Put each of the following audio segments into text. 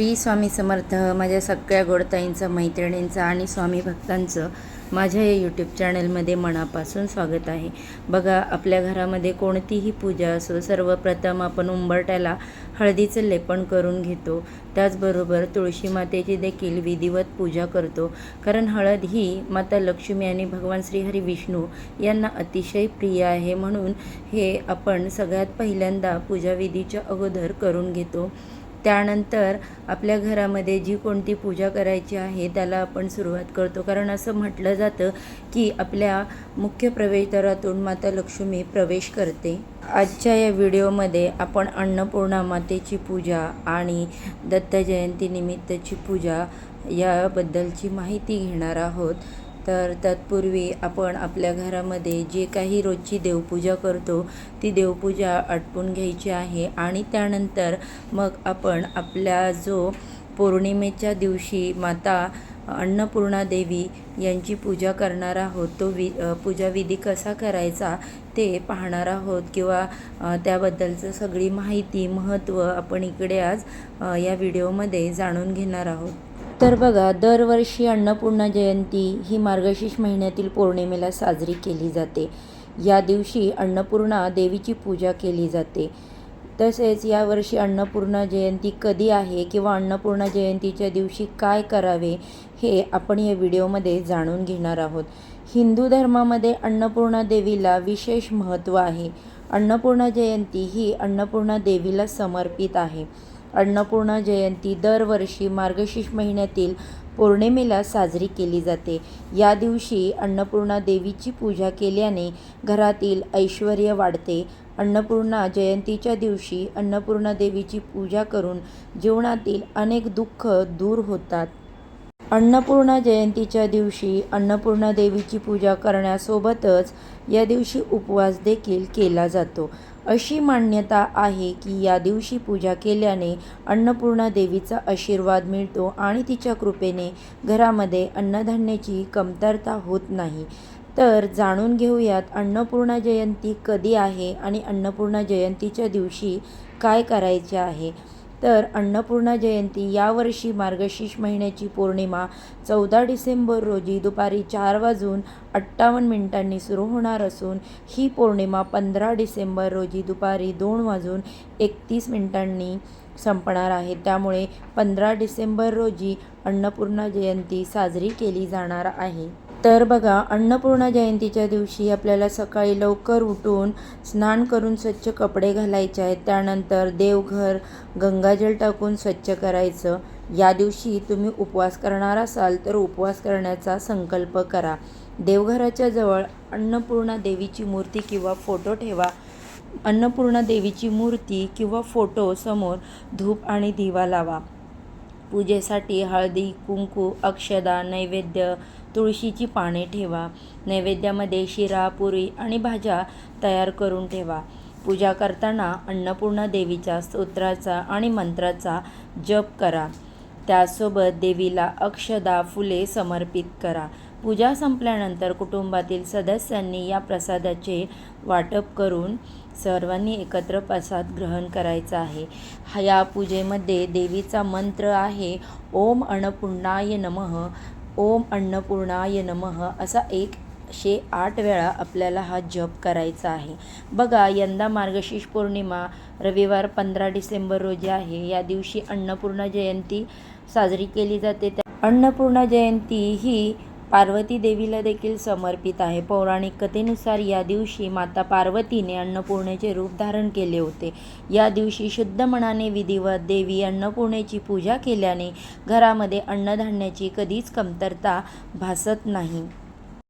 श्री स्वामी समर्थ माझ्या सगळ्या गोडताईंचं मैत्रिणींचं आणि स्वामी भक्तांचं माझ्या या यूट्यूब चॅनलमध्ये मनापासून स्वागत आहे. बघा आपल्या घरामध्ये कोणतीही पूजा असो सर्वप्रथम आपण उंबरट्याला हळदीचं लेपन करून घेतो. त्याचबरोबर तुळशी मातेची देखील विधिवत पूजा करतो. कारण हळद ही माता लक्ष्मी आणि भगवान श्रीहरी विष्णू यांना अतिशय प्रिय आहे म्हणून हे आपण सगळ्यात पहिल्यांदा पूजाविधीच्या अगोदर करून घेतो. त्यानंतर आपल्या घरामध्ये जी कोणती पूजा करायची आहे त्याला आपण सुरुवात करतो. कारण असं म्हटलं जातं की आपल्या मुख्य प्रवेशद्वारातून माता लक्ष्मी प्रवेश करते. आजच्या या व्हिडिओमध्ये आपण अन्नपूर्णा मातेची पूजा आणि दत्त जयंतीनिमित्तची पूजा याबद्दलची माहिती घेणार आहोत. तर तत्पूर्वी आपण आपल्या घरामध्ये जे काही रोजची देवपूजा करतो ती देवपूजा आटपून घ्यायची आहे. आणि त्यानंतर मग आपण आपल्या जो पौर्णिमेच्या दिवशी माता अन्नपूर्णा देवी यांची पूजा करणार आहोत तो वि पूजाविधी कसा करायचा ते पाहणार आहोत. किंवा त्याबद्दलचं सगळी माहिती महत्त्व आपण इकडे आज या व्हिडिओमध्ये जाणून घेणार आहोत. तर बघा दरवर्षी अन्नपूर्णा जयंती ही मार्गशीर्ष महिन्यातील पौर्णिमेला साजरी केली जाते. या दिवशी अन्नपूर्णा देवीची पूजा केली जाते. तसेच यावर्षी अन्नपूर्णा जयंती कधी आहे किंवा अन्नपूर्णा जयंतीच्या दिवशी काय करावे हे आपण या व्हिडिओमध्ये जाणून घेणार आहोत. हिंदू धर्मामध्ये अन्नपूर्णा देवीला विशेष महत्त्व आहे. अन्नपूर्णा जयंती ही अन्नपूर्णा देवीला समर्पित आहे. अन्नपूर्णा जयंती दरवर्षी मार्गशीर्ष महिन्यातील पौर्णिमेला साजरी केली जाते. या दिवशी अन्नपूर्णा देवीची पूजा केल्याने घरातील ऐश्वर वाढते. अन्नपूर्णा जयंतीच्या दिवशी अन्नपूर्णा देवीची पूजा करून जीवनातील अनेक दुःख दूर होतात. अन्नपूर्णा जयंतीच्या दिवशी अन्नपूर्णा देवीची पूजा करण्यासोबतच या दिवशी उपवास देखील केला जातो. अशी मान्यता आहे की या दिवशी पूजा केल्याने अन्नपूर्णा देवीचा आशीर्वाद मिळतो आणि तिच्या कृपेने घरामध्ये अन्नधान्याची कमतरता होत नाही. तर जाणून घेऊयात अन्नपूर्णा जयंती कधी आहे आणि अन्नपूर्णा जयंतीच्या दिवशी काय करायचे आहे. तर अन्नपूर्णा जयंती यावर्षी मार्गशीर्ष महिन्याची पौर्णिमा चौदा डिसेंबर रोजी दुपारी चार वाजून अठ्ठावन्न मिनिटांनी सुरू होणार असून ही पौर्णिमा पंधरा डिसेंबर रोजी दुपारी दोन वाजून एकतीस मिनिटांनी संपणार आहे. त्यामुळे पंधरा डिसेंबर रोजी अन्नपूर्णा जयंती साजरी केली जाणार आहे. तर बघा अन्नपूर्णा जयंतीच्या दिवशी आपल्याला सकाळी लवकर उठून स्नान करून स्वच्छ कपडे घालायचे आहेत. त्यानंतर देवघर गंगाजल टाकून स्वच्छ करायचं. या दिवशी तुम्ही उपवास करणार असाल तर उपवास करण्याचा संकल्प करा. देवघराच्या जवळ अन्नपूर्णा देवीची मूर्ती किंवा फोटो ठेवा. अन्नपूर्णा देवीची मूर्ती किंवा फोटो समोर धूप आणि दिवा लावा. पूजेसाठी हळदी कुंकू अक्षदा नैवेद्य तुळशीची पाने ठेवा नैवेद्यामध्ये शिरा पुरी आणि भाज्या तयार करून ठेवा. पूजा करताना अन्नपूर्णा देवीच्या स्तोत्राचा आणि मंत्राचा जप करा. त्यासोबत देवीला अक्षदा फुले समर्पित करा. पूजा संपल्यानंतर कुटुंबातील सदस्यांनी या प्रसादाचे वाटप करून सर्वांनी एकत्र प्रसाद ग्रहण करायचा आहे. ह्या या पूजेमध्ये देवीचा मंत्र आहे ओम अन्नपूर्णाय नमः. ओम अन्नपूर्णाय नमः असा एकशे आठ वेळा आपल्याला हा जप करायचा आहे. बघा यंदा मार्गशीर्ष पौर्णिमा रविवार पंधरा डिसेंबर रोजी आहे. या दिवशी अन्नपूर्णा जयंती साजरी केली जाते. त्या अन्नपूर्णा जयंती ही पार्वती देवीला देखील समर्पित आहे. पौराणिक कथेनुसार या दिवशी माता पार्वतीने अन्नपूर्णेचे रूप धारण केले होते. या दिवशी शुद्ध मनाने विधिवत देवी अन्नपूर्णेची पूजा केल्याने घरामध्ये अन्नधान्याची कधीच कमतरता भासत नाही.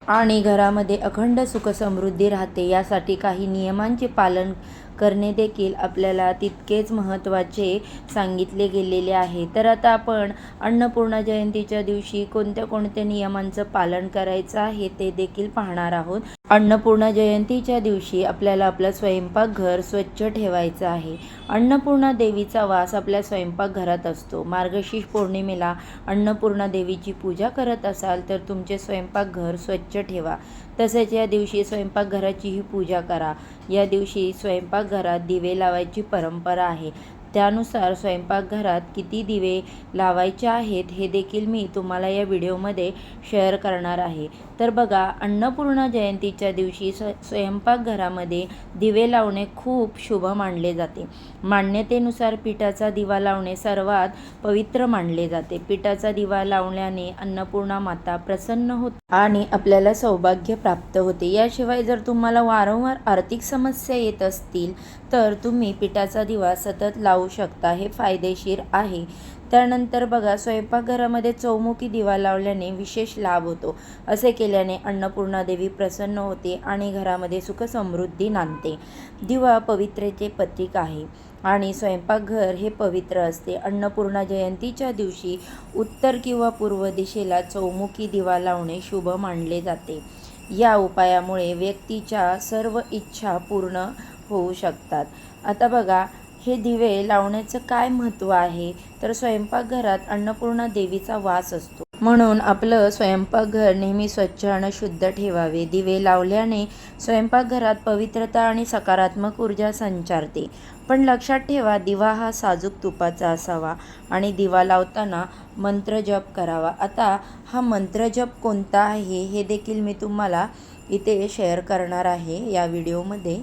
आणि घरामध्ये अखंड सुखसमृद्धी राहते. यासाठी काही नियमांचे पालन करणे देखील आपल्याला तितकेच महत्त्वाचे सांगितले गेलेले आहे. तर आता आपण अन्नपूर्णा जयंतीच्या दिवशी कोणत्या कोणत्या नियमांचं पालन करायचं आहे ते देखील पाहणार आहोत. अन्नपूर्णा जयंतीच्या दिवशी आपल्याला आपलं स्वयंपाकघर स्वच्छ ठेवायचं आहे. अन्नपूर्णा देवीचा वास आपल्या स्वयंपाकघरात असतो. मार्गशीर्ष पौर्णिमेला अन्नपूर्णा देवीची पूजा करत असाल तर तुमचे स्वयंपाकघर स्वच्छ ठेवा. तसेच या दिवशी स्वयंपाकघराचीही पूजा करा. या दिवशी स्वयंपाकघरात दिवे लावायची परंपरा आहे. त्यानुसार स्वयंपाकघरात किती दिवे लावायचे आहेत हे देखील मी तुम्हाला या व्हिडिओमध्ये शेअर करणार आहे. तर बघा अन्नपूर्णा जयंतीच्या दिवशी स्व स्वयंपाकघरामध्ये दिवे लावणे खूप शुभ मानले जाते. मान्यतेनुसार पिठाचा दिवा लावणे सर्वात पवित्र मानले जाते. पिठाचा दिवा लावल्याने अन्नपूर्णा माता प्रसन्न होते आणि आपल्याला सौभाग्य प्राप्त होते. याशिवाय जर तुम्हाला वारंवार आर्थिक समस्या येत असतील तर तुम्ही पिठाचा दिवा सतत लावू शकता हे फायदेशीर आहे. त्यानंतर बघा स्वयंपाकघरामध्ये चौमुखी दिवा लावल्याने विशेष लाभ होतो. असे केल्याने अन्नपूर्णा देवी प्रसन्न होते आणि घरामध्ये सुखसमृद्धी नांदते. दिवा पवित्रेचे प्रतीक आहे आणि स्वयंपाकघर हे पवित्र असते. अन्नपूर्णा जयंतीच्या दिवशी उत्तर किंवा पूर्व दिशेला चौमुखी दिवा लावणे शुभ मानले जाते. या उपायामुळे व्यक्तीच्या सर्व इच्छा पूर्ण होऊ शकतात. आता बघा हे दिवे लावण्याचं काय महत्त्व आहे? तर स्वयंपाकघरात अन्नपूर्णा देवीचा वास असतो. म्हणून आपलं स्वयंपाकघर नेहमी स्वच्छ आणि शुद्ध ठेवावे. दिवे लावल्याने स्वयंपाकघरात पवित्रता आणि सकारात्मक ऊर्जा संचारते. पण लक्षात ठेवा दिवा हा साजूक तुपाचा असावा आणि दिवा लावताना मंत्रजप करावा. आता हा मंत्रजप कोणता आहे हे देखील मी तुम्हाला इथे शेअर करणार आहे या व्हिडिओमध्ये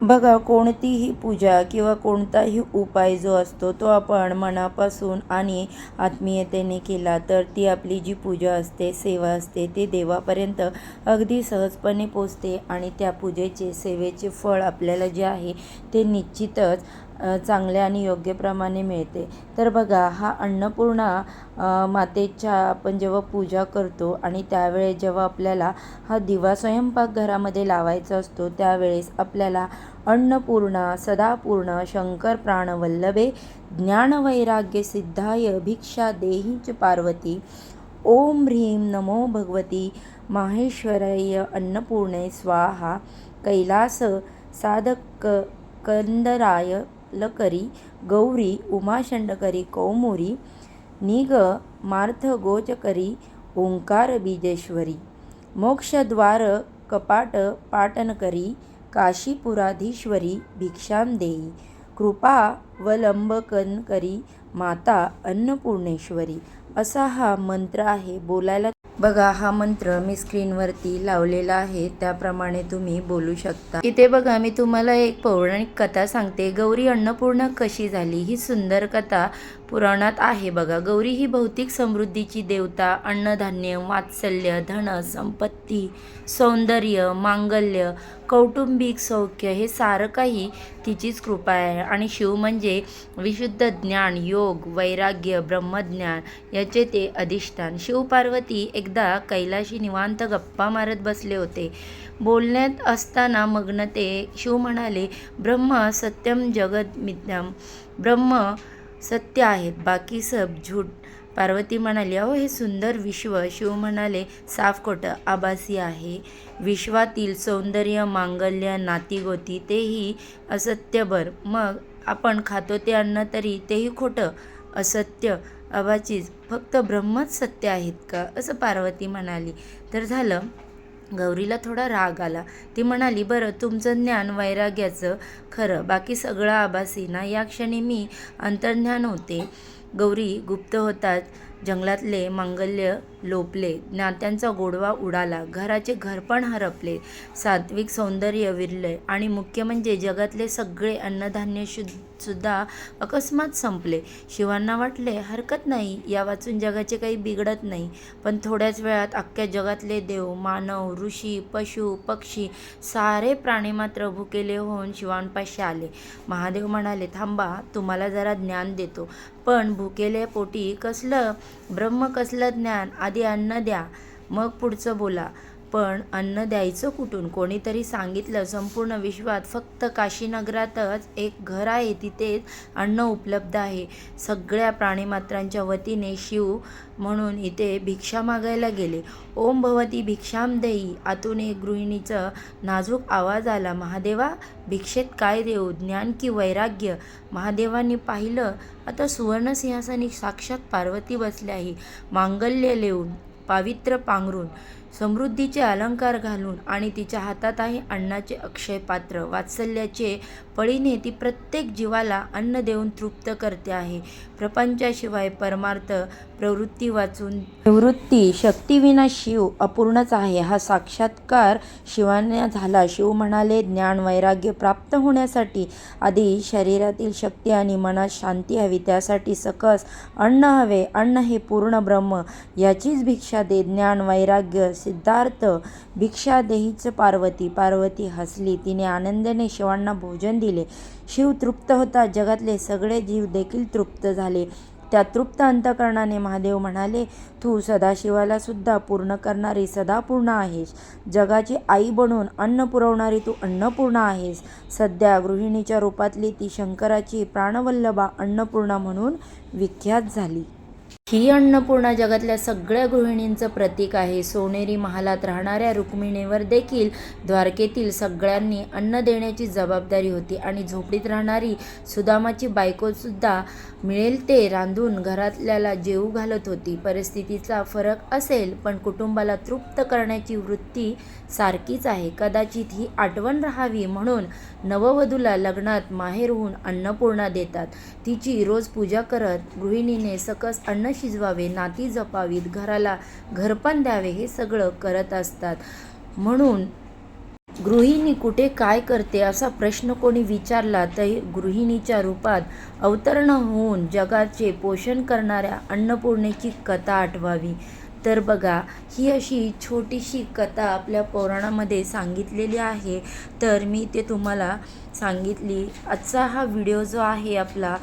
बघा कोणतीही पूजा किंवा कोणताही उपाय जो असतो तो आपण मनापासून आणि आत्मीयतेने केला तर ती आपली जी पूजा असते सेवा असते ते देवापर्यंत अगदी सहजपणे पोचते आणि त्या पूजेचे सेवेचे फळ आपल्याला जे आहे ते निश्चितच चांगल्या आणि योग्यप्रमाणे मिळते. तर बघा हा अन्नपूर्णा मातेच्या आपण जेव्हा पूजा करतो आणि त्यावेळेस जेव्हा आपल्याला हा दिवा स्वयंपाकघरामध्ये लावायचा असतो त्यावेळेस आपल्याला अन्नपूर्णा सदापूर्ण शंकर प्राणवल्लभे ज्ञानवैराग्य सिद्धाय भिक्षा देहीच पार्वती ओम ह्रीं नमो भगवती माहेश्वरय अन्नपूर्णे स्वाहा कैलास साधक कंदराय लकरी गौरी उमाशंडकरी कौमुरी निग मार्थ गोचकरी ओंकार बीजेश्वरी मोक्षद्वार कपाट पाटनकरी काशीपुराधीश्वरी भिक्षां देई कृपावलंबकन करी माता अन्नपूर्णेश्वरी असा हा मंत्र आहे बोलायला बघा हा मंत्र मी स्क्रीनवरती लावलेला आहे त्याप्रमाणे तुम्ही बोलू शकता. इथे बघा मी तुम्हाला एक पौराणिक कथा सांगते. गौरी अन्नपूर्ण कशी झाली? ही सुंदर कथा पुराणात आहे बघा. गौरी ही भौतिक समृद्धीची देवता अन्नधान्य वात्सल्य धन संपत्ती सौंदर्य मांगल्य कौटुंबिक सौख्य हे सारं काही तिचीच कृपा आहे. आणि शिव म्हणजे विशुद्ध ज्ञान योग वैराग्य ब्रह्मज्ञान याचे ते अधिष्ठान. शिव पार्वती एकदा कैलाशी निवांत गप्पा मारत बसले होते. बोलण्यात असताना मग्न ते शिव म्हणाले ब्रह्म सत्यम जगत मिथ्याम. ब्रह्म सत्य आहेत बाकी सब झूट पार्वती म्हणाली अहो हे सुंदर विश्व. शिव म्हणाले साफ खोटं आभासी आहे. विश्वातील सौंदर्य मांगल्य नातीगोती तेही असत्यभर. मग आपण खातो ते अन्न तरी तेही खोटं? असत्य अबाचीच फक्त ब्रह्मच सत्य आहेत का? असं पार्वती म्हणाली. तर झालं. गौरीला थोडा राग आला. ती म्हणाली बरं तुमचं ज्ञान वैराग्याचं खरं. बाकी सगळं आभासी. ना या क्षणी मी अंतर्ज्ञान होते. गौरी गुप्त होतात. जंगलातले मांगल्य लोपले. नात्यांचा गोडवा उडाला. घराचे घरपण हरपले. सात्विक सौंदर्य विरले. आणि मुख्य म्हणजे जगातले सगळे अन्नधान्य सुद्धा अकस्मात संपले. शिवांना वाटले हरकत नाही. या वाचून जगाचे काही बिघडत नाही. पण थोड्याच वेळात अख्ख्या जगातले देव मानव ऋषी पशु पक्षी सारे प्राणी मात्र भुकेले होऊन शिवांपाशी आले. महादेव म्हणाले थांबा. तुम्हाला जरा ज्ञान देतो. पण भुकेले पोटी कसलं ब्रह्म कसलं ज्ञान आधी अन्न द्या. मग पुढचं बोला. पण अन्न द्यायचं कुठून? कोणीतरी सांगितलं संपूर्ण विश्वात फक्त काशीनगरातच एक घर आहे तिथेच अन्न उपलब्ध आहे. सगळ्या प्राणीमात्रांच्या वतीने शिव म्हणून इथे भिक्षा मागायला गेले. ओम भवती भिक्षाम देई. आतून एक गृहिणीचं नाजूक आवाज आला महादेवा भिक्षेत काय देऊ? ज्ञान की वैराग्य? महादेवांनी पाहिलं आता सुवर्णसिंहासनी साक्षात पार्वती बसल्या आहे. मांगल्य लेऊन पावित्र पांघरून समृद्धीचे अलंकार घालून आणि तिच्या हातात आहे अन्नाचे अक्षय पात्र वात्सल्याचे पळीने ती प्रत्येक जीवाला अन्न देऊन तृप्त करते आहे. प्रपंचाशिवाय परमार्थ प्रवृत्ती वाचून निवृत्ती शक्तीविना शिव अपूर्णच आहे. हा साक्षात्कार शिवाने झाला. शिव म्हणाले ज्ञान वैराग्य प्राप्त होण्यासाठी आधी शरीरातील शक्ती आणि मनात शांती हवी. त्यासाठी सकस अन्न हवे. अन्न हे पूर्ण ब्रह्म. याचीच भिक्षा दे. ज्ञान वैराग्य सिद्धार्थ भिक्षा देहीच पार्वती. पार्वती हसली. तिने आनंदाने शिवांना भोजन दिले. शिव तृप्त होता. जगातले सगळे जीव देखील तृप्त झाले. त्या तृप्त अंतकरणाने महादेव म्हणाले तू सदाशिवाला सुद्धा पूर्ण करणारी सदापूर्ण आहेस. जगाची आई बनून अन्न पुरवणारी तू अन्नपूर्णा आहेस. सध्या गृहिणीच्या रूपातली ती शंकराची प्राणवल्लभा अन्नपूर्णा म्हणून विख्यात झाली. ही अन्नपूर्णा जगातल्या सगळ्या गृहिणींचं प्रतीक आहे. सोनेरी महालात राहणाऱ्या रुक्मिणीवर देखील द्वारकेतील सगळ्यांनी अन्न देण्याची जबाबदारी होती आणि झोपडीत राहणारी सुदामाची बायकोसुद्धा मिळेल ते रांधून घरातल्याला जेवू घालत होती. परिस्थितीचा फरक असेल पण कुटुंबाला तृप्त करण्याची वृत्ती सारखीच आहे. कदाचित ही आठवण राहावी म्हणून नववधूला लग्नात माहेरहून अन्नपूर्णा देतात. तिची रोज पूजा करत गृहिणीने सकस अन्न शिजवावे नाती जपावीत घराला घरपण द्यावे हे सगळं करत असतात. म्हणून गृहिणी कुठे काय करते असा प्रश्न कोणी विचारला तर गृहिणीच्या रूपात अवतरण होऊन जगाचे पोषण करणाऱ्या अन्नपूर्णेची कथा आठवावी. तर बघा ही अशी छोटीशी कथा आपल्या पौराणामध्ये सांगितलेली आहे. तर मी ते तुम्हाला सांगितली. आजचा हा व्हिडिओ जो आहे आपला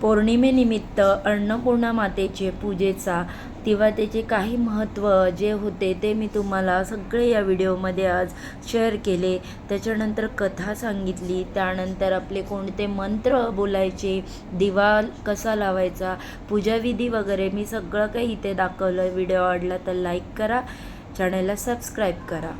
पौर्णिमेनिमित्त अन्नपूर्णा मातेचे पूजेचा तेव्हा त्याचे काही महत्त्व जे होते ते मी तुम्हाला सगळे या व्हिडिओमध्ये आज शेअर केले. त्याच्यानंतर कथा सांगितली. त्यानंतर आपले कोणते मंत्र बोलायचे दिवा कसा लावायचा पूजाविधी वगैरे मी सगळं काही इथे दाखवलं. व्हिडिओ आवडला तर लाईक करा. चॅनलला सबस्क्राईब करा.